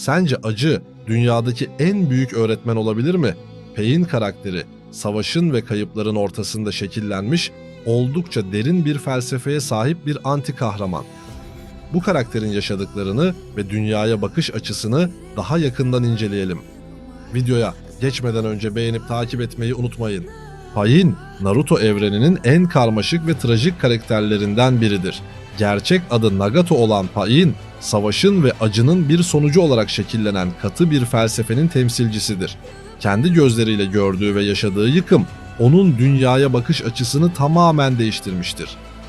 Sence acı dünyadaki en büyük öğretmen olabilir mi? Pain karakteri savaşın ve kayıpların ortasında şekillenmiş, oldukça derin bir felsefeye sahip bir anti kahraman. Bu karakterin yaşadıklarını ve dünyaya bakış açısını daha yakından inceleyelim. Videoya geçmeden önce beğenip takip etmeyi unutmayın. Pain, Naruto evreninin en karmaşık ve trajik karakterlerinden biridir. Gerçek adı Nagato olan Pain, savaşın ve acının bir sonucu olarak şekillenen katı bir felsefenin temsilcisidir. Kendi gözleriyle gördüğü ve yaşadığı yıkım, onun dünyaya bakış açısını tamamen değiştirmiştir.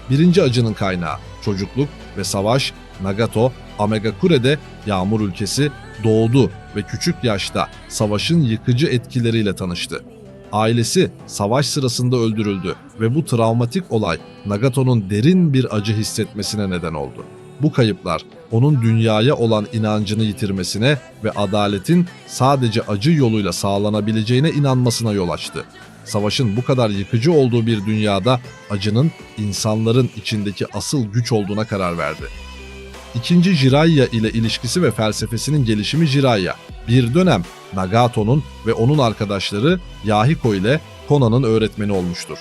Birinci acının kaynağı, çocukluk ve savaş, Nagato, Amagakure'de yağmur ülkesi doğdu ve küçük yaşta savaşın yıkıcı etkileriyle tanıştı. Ailesi savaş sırasında öldürüldü ve bu travmatik olay Nagato'nun derin bir acı hissetmesine neden oldu. Bu kayıplar onun dünyaya olan inancını yitirmesine ve adaletin sadece acı yoluyla sağlanabileceğine inanmasına yol açtı. Savaşın bu kadar yıkıcı olduğu bir dünyada acının insanların içindeki asıl güç olduğuna karar verdi. İkinci Jiraiya ile ilişkisi ve felsefesinin gelişimi Jiraiya. Bir dönem Nagato'nun ve onun arkadaşları Yahiko ile Konan'ın öğretmeni olmuştur.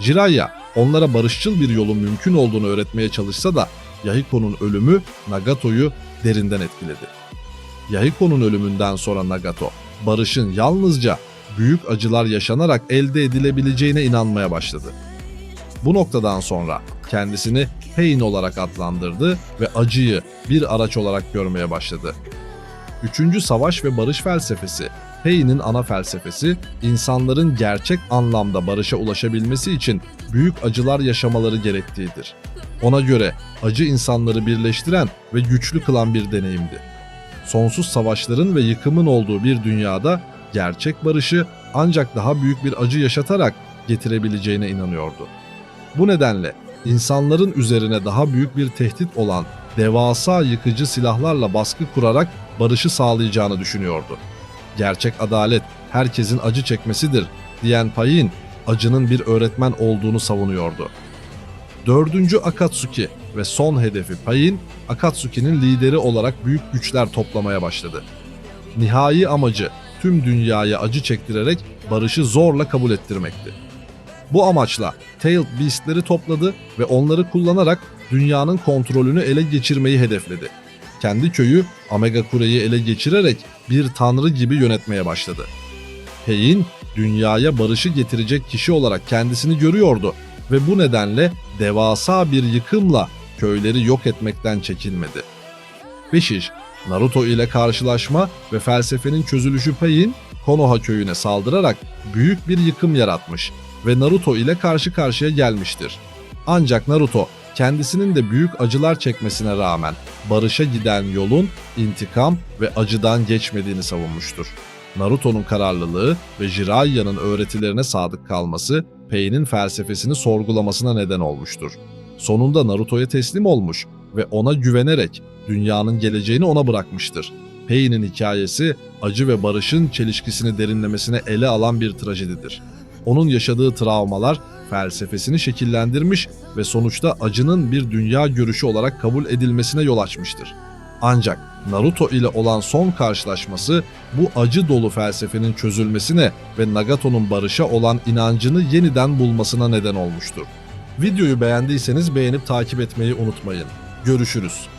Jiraiya onlara barışçıl bir yolun mümkün olduğunu öğretmeye çalışsa da Yahiko'nun ölümü Nagato'yu derinden etkiledi. Yahiko'nun ölümünden sonra Nagato, barışın yalnızca büyük acılar yaşanarak elde edilebileceğine inanmaya başladı. Bu noktadan sonra kendisini Pain olarak adlandırdı ve acıyı bir araç olarak görmeye başladı. Üçüncü savaş ve barış felsefesi, Pain'in ana felsefesi, insanların gerçek anlamda barışa ulaşabilmesi için büyük acılar yaşamaları gerektiğidir. Ona göre acı insanları birleştiren ve güçlü kılan bir deneyimdi. Sonsuz savaşların ve yıkımın olduğu bir dünyada gerçek barışı ancak daha büyük bir acı yaşatarak getirebileceğine inanıyordu. Bu nedenle insanların üzerine daha büyük bir tehdit olan devasa yıkıcı silahlarla baskı kurarak barışı sağlayacağını düşünüyordu. Gerçek adalet herkesin acı çekmesidir diyen Pain, acının bir öğretmen olduğunu savunuyordu. Dördüncü Akatsuki ve son hedefi Pain, Akatsuki'nin lideri olarak büyük güçler toplamaya başladı. Nihai amacı tüm dünyaya acı çektirerek barışı zorla kabul ettirmekti. Bu amaçla Tailed Beast'leri topladı ve onları kullanarak dünyanın kontrolünü ele geçirmeyi hedefledi. Kendi köyü Amegakure'yi ele geçirerek bir tanrı gibi yönetmeye başladı. Pain, dünyaya barışı getirecek kişi olarak kendisini görüyordu ve bu nedenle devasa bir yıkımla köyleri yok etmekten çekinmedi. 5. Naruto ile karşılaşma ve felsefenin çözülüşü Pain, Konoha köyüne saldırarak büyük bir yıkım yaratmış ve Naruto ile karşı karşıya gelmiştir. Ancak Naruto kendisinin de büyük acılar çekmesine rağmen barışa giden yolun intikam ve acıdan geçmediğini savunmuştur. Naruto'nun kararlılığı ve Jiraiya'nın öğretilerine sadık kalması Pain'in felsefesini sorgulamasına neden olmuştur. Sonunda Naruto'ya teslim olmuş ve ona güvenerek dünyanın geleceğini ona bırakmıştır. Pain'in hikayesi acı ve barışın çelişkisini derinlemesine ele alan bir trajedidir. Onun yaşadığı travmalar felsefesini şekillendirmiş ve sonuçta acının bir dünya görüşü olarak kabul edilmesine yol açmıştır. Ancak Naruto ile olan son karşılaşması bu acı dolu felsefenin çözülmesine ve Nagato'nun barışa olan inancını yeniden bulmasına neden olmuştur. Videoyu beğendiyseniz beğenip takip etmeyi unutmayın. Görüşürüz.